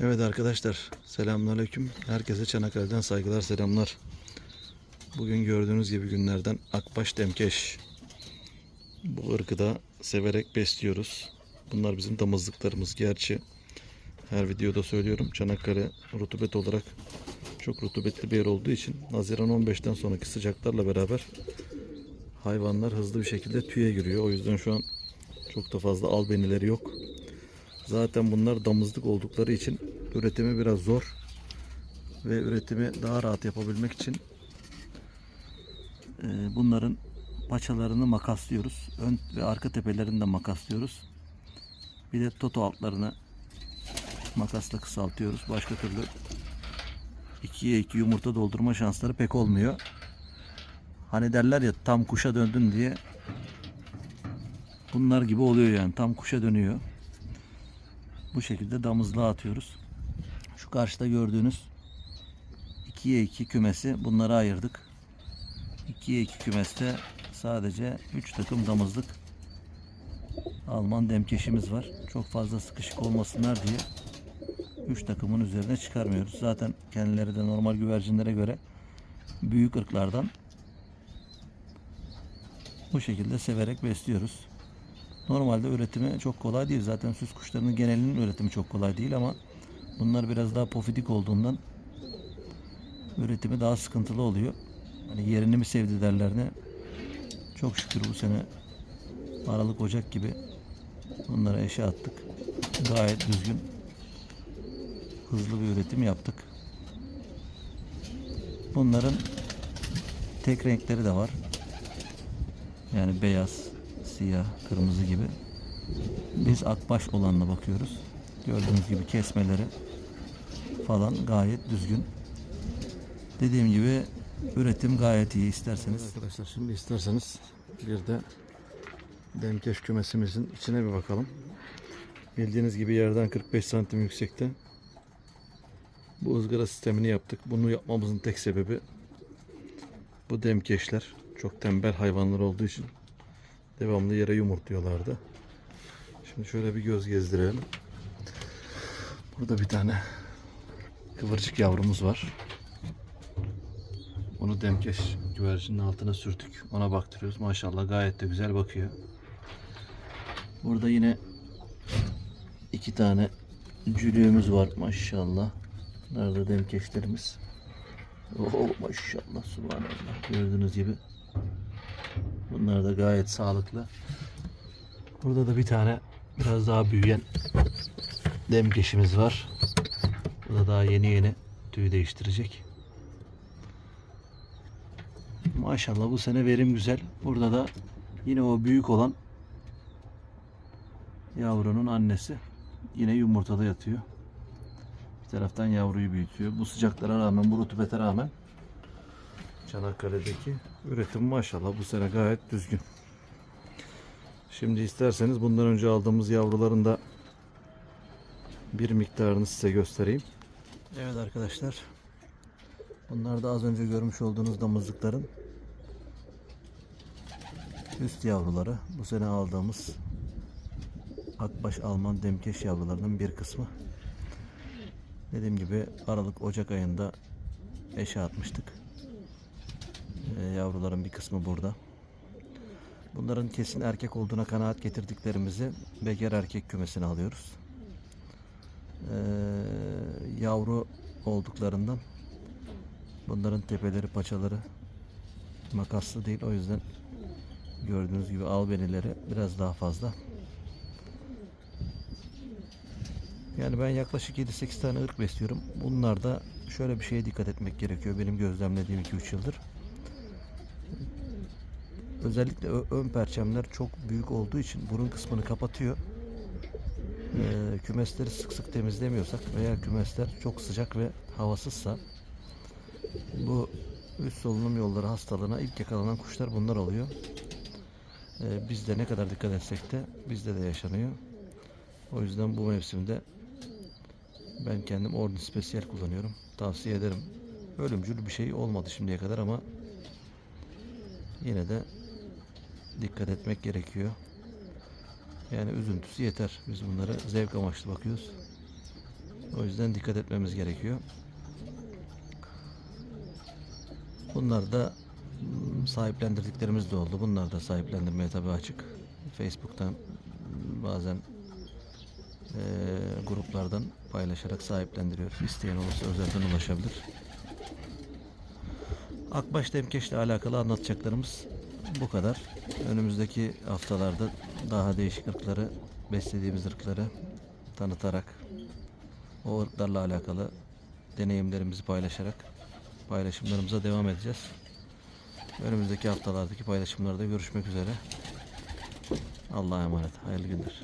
Evet arkadaşlar selamünaleyküm. Herkese Çanakkale'den saygılar selamlar. Bugün gördüğünüz gibi günlerden akbaş demkeş. Bu ırkı da severek besliyoruz. Bunlar bizim damızlıklarımız. Gerçi her videoda söylüyorum Çanakkale rutubet olarak çok rutubetli bir yer olduğu için Haziran 15'ten sonraki sıcaklarla beraber hayvanlar hızlı bir şekilde tüye giriyor. O yüzden şu an çok da fazla albenileri yok. Zaten bunlar damızlık oldukları için üretimi biraz zor. Ve üretimi daha rahat yapabilmek için e, bunların paçalarını makaslıyoruz. Ön ve arka tepelerini de makaslıyoruz. Bir de toto altlarını makasla kısaltıyoruz. Başka türlü ikiye iki yumurta doldurma şansları pek olmuyor. Hani derler ya tam kuşa döndün diye bunlar gibi oluyor yani tam kuşa dönüyor. Bu şekilde damızlığa atıyoruz. Şu karşıda gördüğünüz 2'ye 2 kümesi bunları ayırdık. 2'ye 2 kümeste sadece 3 takım damızlık Alman demkeşimiz var. Çok fazla sıkışık olmasınlar diye 3 takımın üzerine çıkarmıyoruz. Zaten kendileri de normal güvercinlere göre büyük ırklardan bu şekilde severek besliyoruz. Normalde üretimi çok kolay değil. Zaten süs kuşlarının genelinin üretimi çok kolay değil ama bunlar biraz daha pofidik olduğundan üretimi daha sıkıntılı oluyor. Hani yerini mi sevdi derler ne? Çok şükür bu sene Aralık Ocak gibi bunlara eşe attık. Gayet düzgün hızlı bir üretim yaptık. Bunların tek renkleri de var. Yani beyaz, siyah, kırmızı gibi. Biz akbaş olanına bakıyoruz. Gördüğünüz gibi kesmeleri falan gayet düzgün. Dediğim gibi üretim gayet iyi isterseniz. Arkadaşlar şimdi isterseniz bir de demkeş kümesimizin içine bir bakalım. Bildiğiniz gibi yerden 45 santim yüksekte bu ızgara sistemini yaptık. Bunu yapmamızın tek sebebi bu demkeşler çok tembel hayvanlar olduğu için devamlı yere yumurtluyorlardı. Şimdi şöyle bir göz gezdirelim. Burada bir tane kıvırcık yavrumuz var. Onu demkeş güvercinin altına sürtük. Ona baktırıyoruz. Maşallah gayet de güzel bakıyor. Burada yine iki tane cülüğümüz var maşallah. Nerede demkeşlerimiz? Oh maşallah subhanallah. Gördüğünüz gibi Bunlar da gayet sağlıklı. Burada da bir tane biraz daha büyüyen demkeşimiz var. Bu da daha yeni yeni tüy değiştirecek. Maşallah bu sene verim güzel. Burada da yine o büyük olan yavrunun annesi yine yumurtada yatıyor. Bir taraftan yavruyu büyütüyor. Bu sıcaklara rağmen, bu rutubete rağmen Çanakkale'deki üretim maşallah bu sene gayet düzgün. Şimdi isterseniz bundan önce aldığımız yavruların da bir miktarını size göstereyim. Evet arkadaşlar. Bunlar da az önce görmüş olduğunuz damızlıkların üst yavruları. Bu sene aldığımız Akbaş Alman demkeş yavrularının bir kısmı. Dediğim gibi Aralık Ocak ayında eşe atmıştık. Ee, yavruların bir kısmı burada. Bunların kesin erkek olduğuna kanaat getirdiklerimizi bekar erkek kümesine alıyoruz. Ee, yavru olduklarından bunların tepeleri paçaları makaslı değil. O yüzden gördüğünüz gibi albenileri biraz daha fazla. Yani ben yaklaşık 7-8 tane ırk besliyorum. Bunlarda şöyle bir şeye dikkat etmek gerekiyor. Benim gözlemlediğim 2-3 yıldır. Özellikle ön perçemler çok büyük olduğu için burun kısmını kapatıyor. Kümesleri sık sık temizlemiyorsak veya kümesler çok sıcak ve havasızsa bu üst solunum yolları hastalığına ilk yakalanan kuşlar bunlar oluyor. Ee, biz de ne kadar dikkat etsek de bizde de yaşanıyor. O yüzden bu mevsimde ben kendim Ordin Special kullanıyorum. Tavsiye ederim. Ölümcül bir şey olmadı şimdiye kadar ama yine de dikkat etmek gerekiyor. Yani üzüntüsü yeter. Biz bunlara zevk amaçlı bakıyoruz. O yüzden dikkat etmemiz gerekiyor. Bunlar da mm, sahiplendirdiklerimiz de oldu. Bunlar da sahiplendirmeye tabii açık. Facebook'tan bazen eee, gruplardan paylaşarak sahiplendiriyoruz. İsteyen olursa özelden ulaşabilir. Akbaş Demkeş'le alakalı anlatacaklarımız bu kadar. Önümüzdeki haftalarda daha değişik ırkları, beslediğimiz ırkları tanıtarak o ırklarla alakalı deneyimlerimizi paylaşarak paylaşımlarımıza devam edeceğiz. Önümüzdeki haftalardaki paylaşımlarda görüşmek üzere. Allah'a emanet. Hayırlı günler.